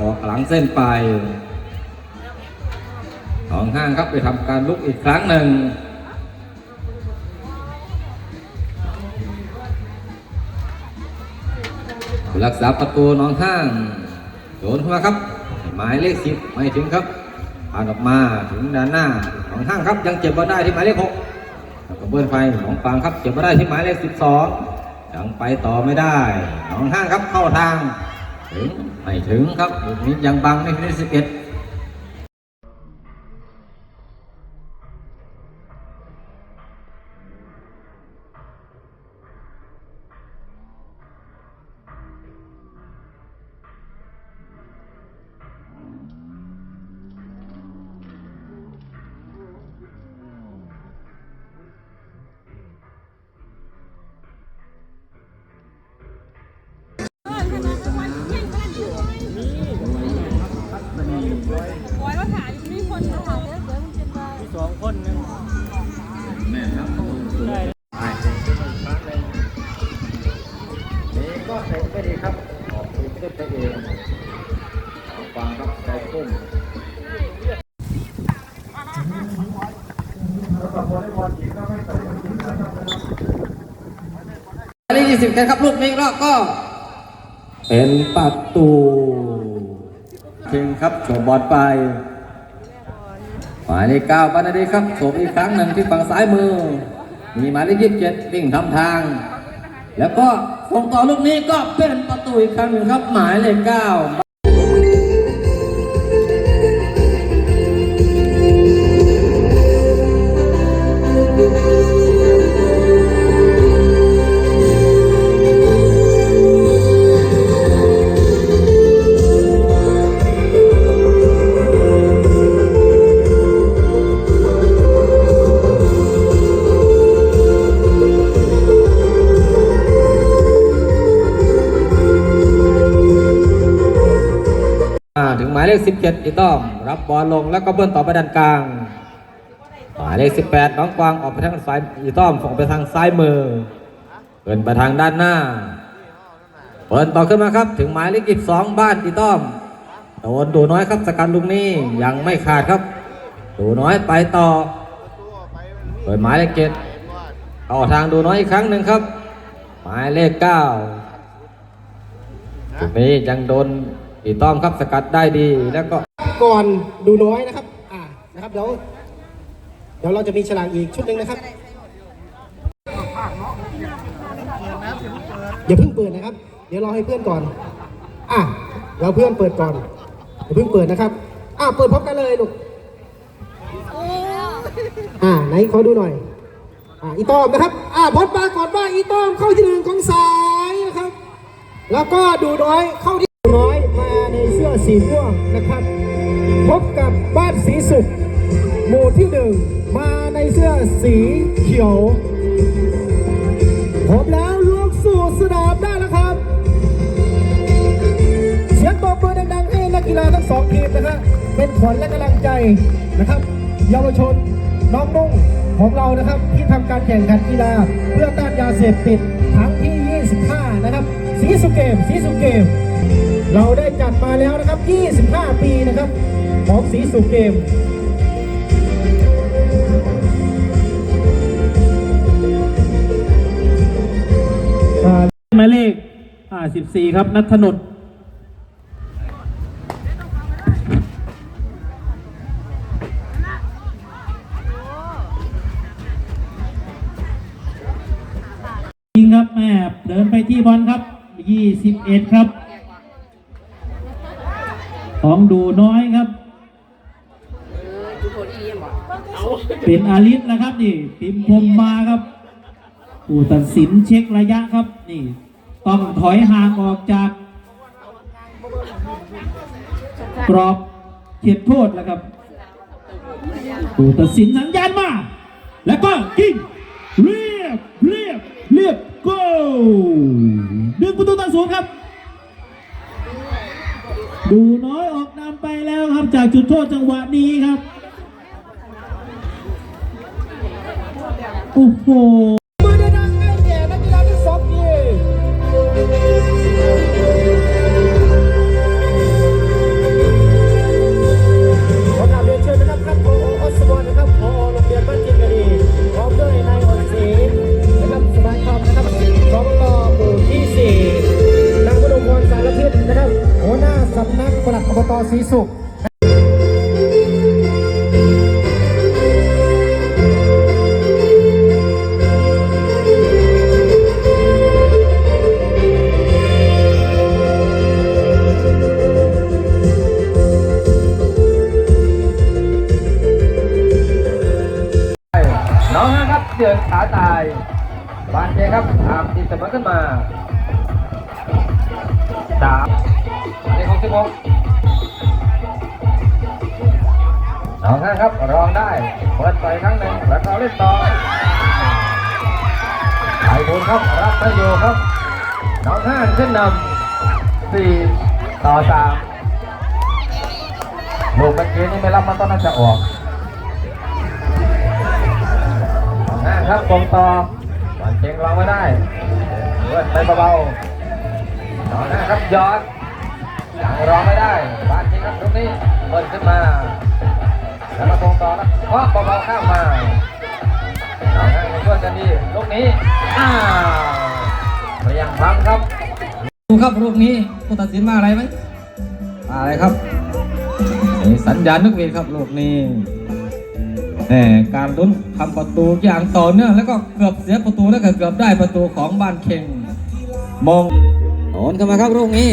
ออกหลังเส้นไปสองห้างครับไปทำการลุกอีกครั้งหนึ่งรักษาประตูน้องห้างโดนเข้ามาครับ หมายเลขสิบไม่ถึงครับผ่านออกมาถึงด้านหน้าน้องห้างครับยังเจ็บมาได้ที่หมายเลขหกแล้วก็เบิ้ลไฟหนองฟางครับเจ็บมาได้ที่หมายเลขสิบสองยังไปต่อไม่ได้ น้องห้างครับเข้าทาง ถึงไม่ถึงครับลูกนี้ยังบังไม่ได้สิบเอ็ด 20กันครับรูปนี้แล้วก็ เป็นประตูเพ่งครับโฉบบอลไปหมายเลขเก้าปานาดีครับโฉบอีกครั้งหนึ่งที่ฝั่งซ้ายมือ มีหมายเลขยี่สิบเจ็ดวิ่งทำทาง แล้วก็ส่งต่อลูกนี้ก็เป็นประตูอีกครั้งหนึ่งครับหมายเลขเก้า เลข 17อีต้อมรับบอลลงแล้วก็เบิ้ลต่อไปด้านกลางหมายเลข 18น้องกวางออกไปทางซ้ายอีต้อมส่งไปทางซ้ายมือเปินไปทางด้านหน้าเปิดต่อขึ้นมาครับ ถึงหมายเลข22บ้านอีต้อมโดนดูน้อยครับสกัดลูกนี้ยังไม่ขาดครับดูน้อยไปต่อเปิดหมายเลข7ต่อทางดูน้อยอีกครั้งหนึ่งครับ หมายเลข9ตรงนี้ยังโดน อีต้อมครับสกัดได้ดีแล้วก็ก่อนดูน้อยนะครับ อ่านะครับเดี๋ยวเดี๋ยวเราจะมีฉลากอีกชุดหนึ่งนะครับอย่าเพิ่งเปิดนะครับ เดี๋ยวรอให้เพื่อนก่อน อะเราเพื่อนเปิดก่อนอย่าเพิ่งเปิดนะครับ อะเปิดพร้อมกันเลยลูกอ่าไหนขอดูหน่อย อ่าอีต้อมนะครับ อ่าพดปรากฏว่าอีต้อมเข้าที่หนึ่งของสายนะครับ แล้วก็ดูน้อยเข้าที่ เสื้อสีม่วงนะครับ พบกับบ้านสีสุขหมู่ที่หนึ่งมาในเสื้อสีเขียวพร้อมแล้วลุกสู่สนามได้แล้วครับ เสียงตบมือดังๆให้นักกีฬาทั้งสองทีมนะครับเป็นขวัญและกำลังใจนะครับเยาวชนน้องนุ่งของเรานะครับที่ทำการแข่งขันกีฬาเพื่อต้านยาเสพติดครั้งที่ 25 นะครับสีสุเกมสีสุเกม เราได้จัดมาแล้วนะครับ 25 ปีนะครับ ของสีสุเกม หมายเลขอ่าสิบสี่ครับ นัทธนนท์ยิงครับแม่เดินไปที่บอลครับยี่สิบเอ็ดครับ ของดูน้อยครับ เป็นอาลิสนะครับนี่ปิมพรมมาครับผู้ตัดสินเช็คระยะครับนี่ ต้องถอยห่างออกจาก กรอบเขตโทษแล้วครับผู้ตัดสินสัญญาณมา แล้วก็ยิงเรียบเรียบเรียบโก้หนึ่งประตูต่อศูนย์ครับ ดูน้อยออกนำไปแล้วครับจากจุดโทษจังหวะนี้ครับ โอ้โห เดือนขาตายบานเจครับตามตีเสมอขึ้นมาสามเลขหกสิบหกน้องห้าครับรองได้เปิดต่ครั้งหนึ่งแล้วก็เล่นต่อไอ้บุญครับรับไม่อยู่ครับน้องห้าขึ้นนำสี่ต่อสามลูกเมื่อกี้นี่ไม่รับมันต้องน่าจะออก ครับกงต่อหวานเก่งรองไม่ได้เลื่อนไปเบาๆต่อหน้าครับยอดยังรองไม่ได้บานจริงครับตรงนี้เปิดขึ้นมาแล้วมาตรงต่อแล้วเคาะเบาๆข้ามมาต่อหน้าในช่วยกันดีลูกนี้อ้าวพยายามพังครับดูครับลูกนี้ผู้ตัดสินมาอะไรไหมมาอะไรครับนี่สัญญาณนึกเวทครับลูกนี้ แหมการลุ้นทำประตูอย่างต่อเนื่องแล้วก็เกือบเสียประตูแล้วก็เกือบได้ประตูของบ้านเข่งมองโอนเข้ามาครับลูกนี้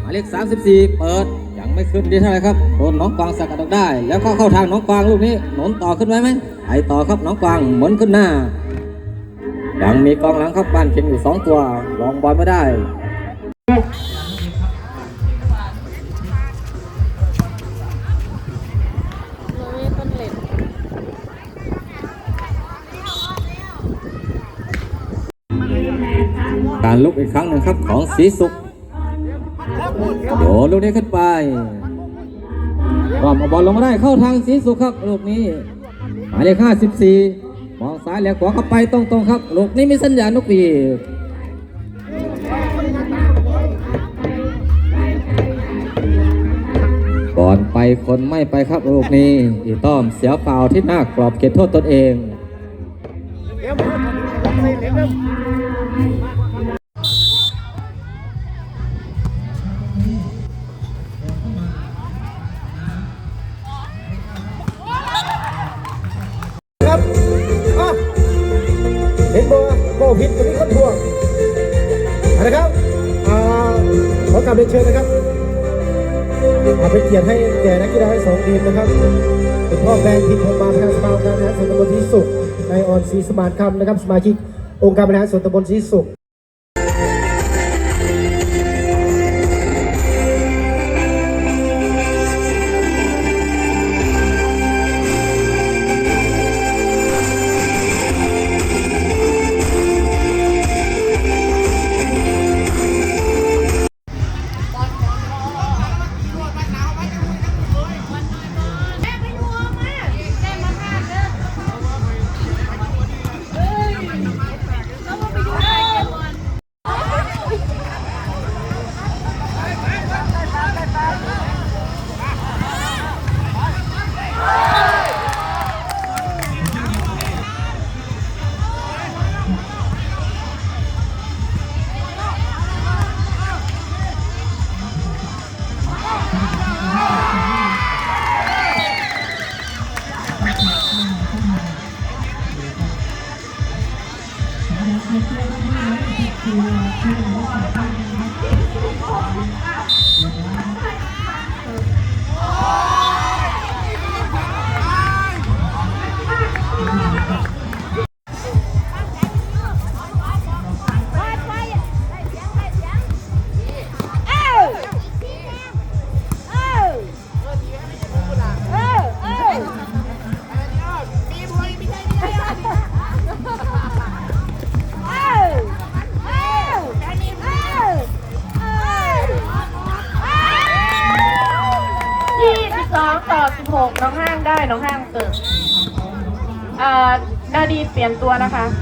หมายเลข34 เปิดยังไม่ขึ้นดีเท่าไหร่ครับโดนน้องกวางสกัดออกได้ แล้วก็เข้าทางน้องกวางลูกนี้หนนต่อขึ้นไว้ไหมไปต่อครับน้องกวางหมุนขึ้นหน้ายังมีกองหลังครับบ้านเข่งอยู่สองตัวลองบอลไม่ได้ การลุกอีกครั้งหนึ่งครับของสีสุขโยนลูกนี้ขึ้นไปรอมเอาบอลลงมาได้เข้าทางสีสุขครับลูกนี้หมายเลขห้าสิบสี่มองซ้ายแล้วขวาเข้าไปตรงๆครับลูกนี้มีสัญญาณนกหวีดก่อนไปคนไม่ไปครับลูกนี้อีต้อมเสียเปล่าที่หน้ากรอบเขตโทษตนเอง ห็นบ่โควิดตัวนี้คนทวงเอาละครับขอกลับเรียนเชิญนะครับเอาเป็นเกียรติให้แก่นักกีฬาทั้งสองทีมนะครับเป็นพ่อแบงค์ทีมพมมาประธานสภาองค์การบริหารส่วนตำบลศรีสุขนายออนศรีสมานคำนะครับ สมาชิกองค์การบริหารส่วนตำบลศรีสุข รียมตัวนะคะ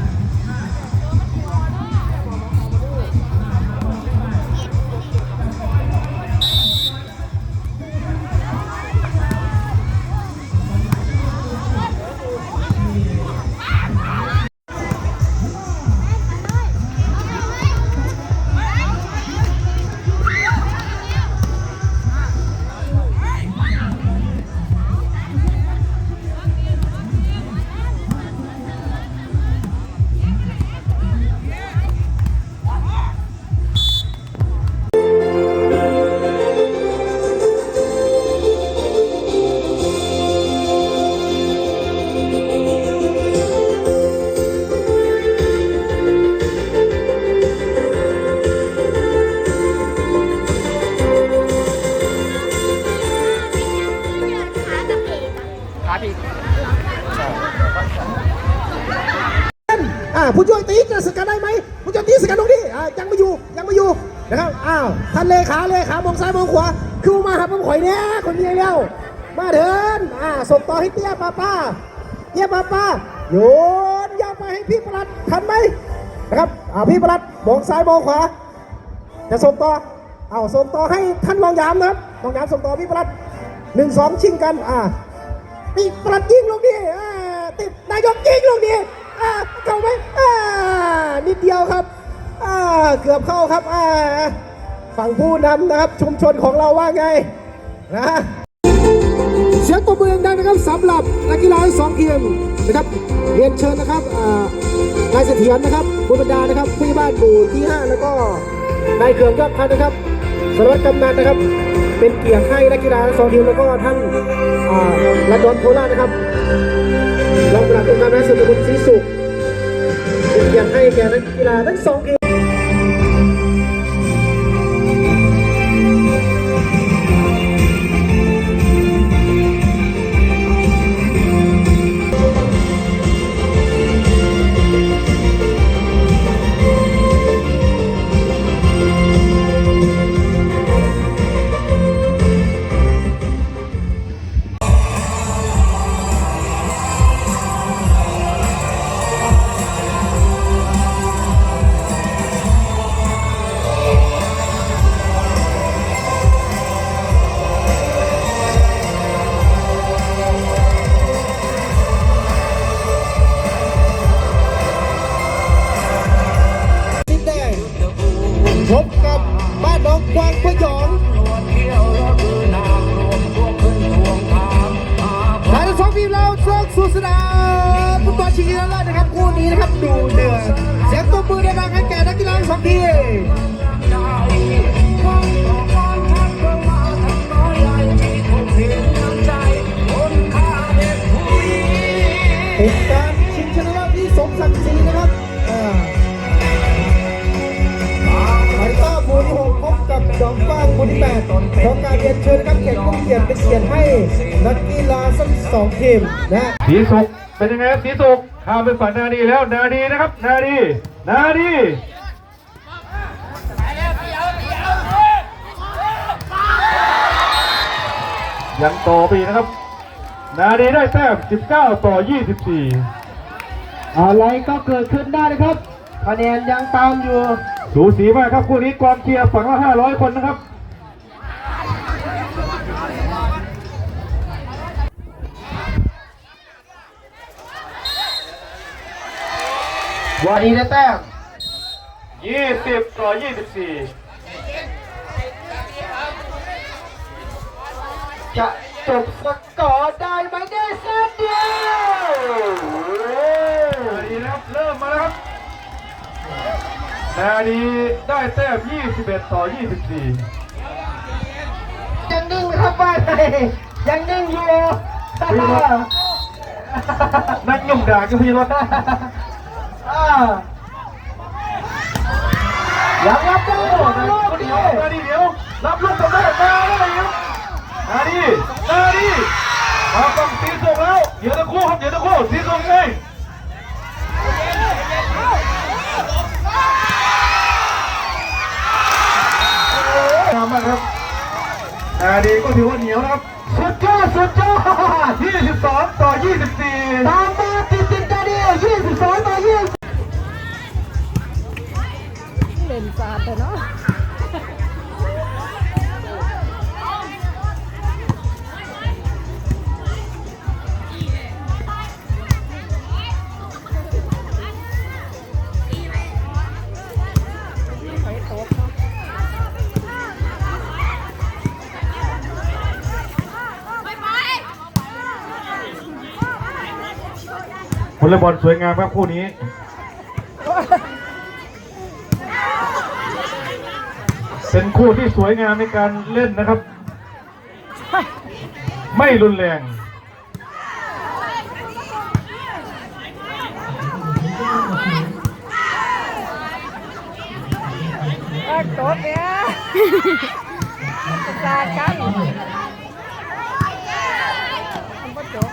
ท่านเลขาเลขามองซ้ายมองขวาคือมาหาผมข่อยเนี่ยคนเดียวแล้วมาเถินอ่าส่งต่อให้เตี้ยป้าป้าเตี้ยป้าป้าโยนยาวไปให้พี่ประหลัดทันไหมนะครับอ่าพี่ประหลัดมองซ้ายมองขวาจะส่งต่อเอาส่งต่อให้ท่านรองยามนะครับรองยามส่งต่อพี่ประหลัดหนึ่งสองชิงกันอ่าพี่ประหลัดยิงลงดิอ่าติดนายกยิงลงดิอ่าเข้าไหมอ่านิดเดียวครับอ่าเกือบเข้าครับอ่า ฝั่งผู้นำนะครับชุมชนของเราว่าไงนะเสียงตบมือดังๆนะครับสำหรับนักกีฬาทั้งสองทีมนะครับเรียนเชิญนะครับนายเสถียรนะครับบุญบรรดานะครับผู้บ้านหมู่ที่ 5 แล้วก็นายเขื่อนยอดพันธ์นะครับสารวัตรกำนันนะครับ เป็นเกียรติให้นักกีฬาทั้งสองทีมแล้วก็ท่านอ่าระดอนโคราชนะครับรองประหลัดองค์การบริหารส่วนตำบลศรีสุขเป็นเกียรติให้แก่นักกีฬาทั้งสองทีม ขอการเรียนเชิญนะครับเกียรติผู้เกียรติเป็นเกียรติให้นักกีฬาทั้งสองทีมนะสีสุกเป็นยังไงครับสีสุกข้ามไปฝั่งนาดีแล้วนาดีนะครับ นาดีนาดียังต่อไปอีกนะครับ นาดีได้แต้ม19 ต่อ 24 อะไรก็เกิดขึ้นได้นะครับคะแนนยังตามอยู่ สูสีมากครับคู่นี้กองเชียร์ฝั่งละ500 คนนะครับ วันนี้ได้แต้ม20ต่อ24จะจบสกอร์ได้ไหมได้เซตเดียวนาดีนะครับเริ่มมาแล้วครับนาดีได้แต้ม21 ต่อ 24 ยังนิ่งไหมครับบ้านไทยยังนิ่งอยู่นักยุ่งด่าก็มีรถอ่า ยังรับได้โอ้นาดีคนเดียวนาดีเดียวรับลูกสำเร็จมาแล้วครับนาดีนาดีมาฝั่งสีส่งแล้วเดี๋ยวตะคู่ครับเดี๋ยวตะคู่สีส่งไงงามาครับนาดีก็ถือว่าเหนียวนะครับ สุดยอดสุดยอด22 ต่อ 24ตาม เล่นสาดแต่เนาะวอลเลย์บอลสวยงามครับคู่นี้ เป็นคู่ที่สวยงามในการเล่นนะครับ ไม่รุนแรงเลิกโต๊ดเนี่ยสาดกันมันบ่จบ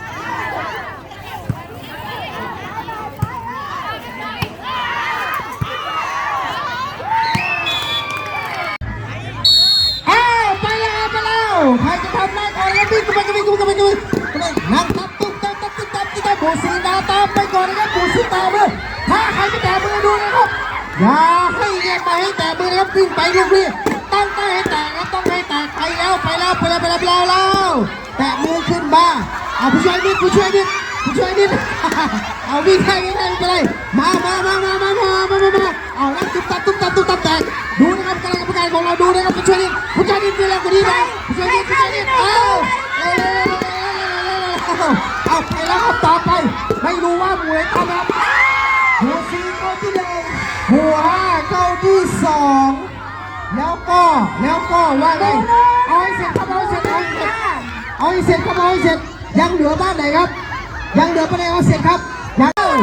ใครจะทำได้ก่อน แล้ววิ่งกันไปกันไปกันไปกันไปกันไปนั่งตับตุ๊บตับตับตุ๊บตับตุ๊บตับบูสีนาตามไปก่อนนะครับบูสีตามเลยถ้าใครไม่แตะมือดูนะครับอย่าให้แยกไปให้แตะมือนะครับวิ่งไปลูกพี่ตั้งใจให้แตะครับต้องให้แตะไปแล้วไปแล้วไปแล้วไปแล้วไปแล้วแตะมือขึ้นมาเอาผู้ช่วยนิดผู้ช่วยนิดผู้ช่วยนิดเอาวิ่งให้วิ่งให้ไม่เป็นไรมามามามามามามามา เอาแล้วตุ๊บตับตุ๊บตับตุ๊บตับแตกดูนะครับคณะกรรมการของเราดูนะครับผู้ช่วยนิดผู้ช่วยนิดมีแรงกว่านี้ไหมผู้ช่วยนิดผู้ช่วยนิดเอาเอาเอาเอาไปแล้วครับต่อไป ไม่รู้ว่าหมวยทำครับหัวสี่เข้าที่หนึ่งหัวห้าเข้าที่สองแล้วก็แล้วก็ว่าไงเอาให้เสร็จครับเอาให้เสร็จเอาให้เสร็จเอาให้เสร็จครับเอาให้เสร็จยังเหลือบ้านไหนครับ ยังเหลือบ้านไหนเอาเสร็จครับยัง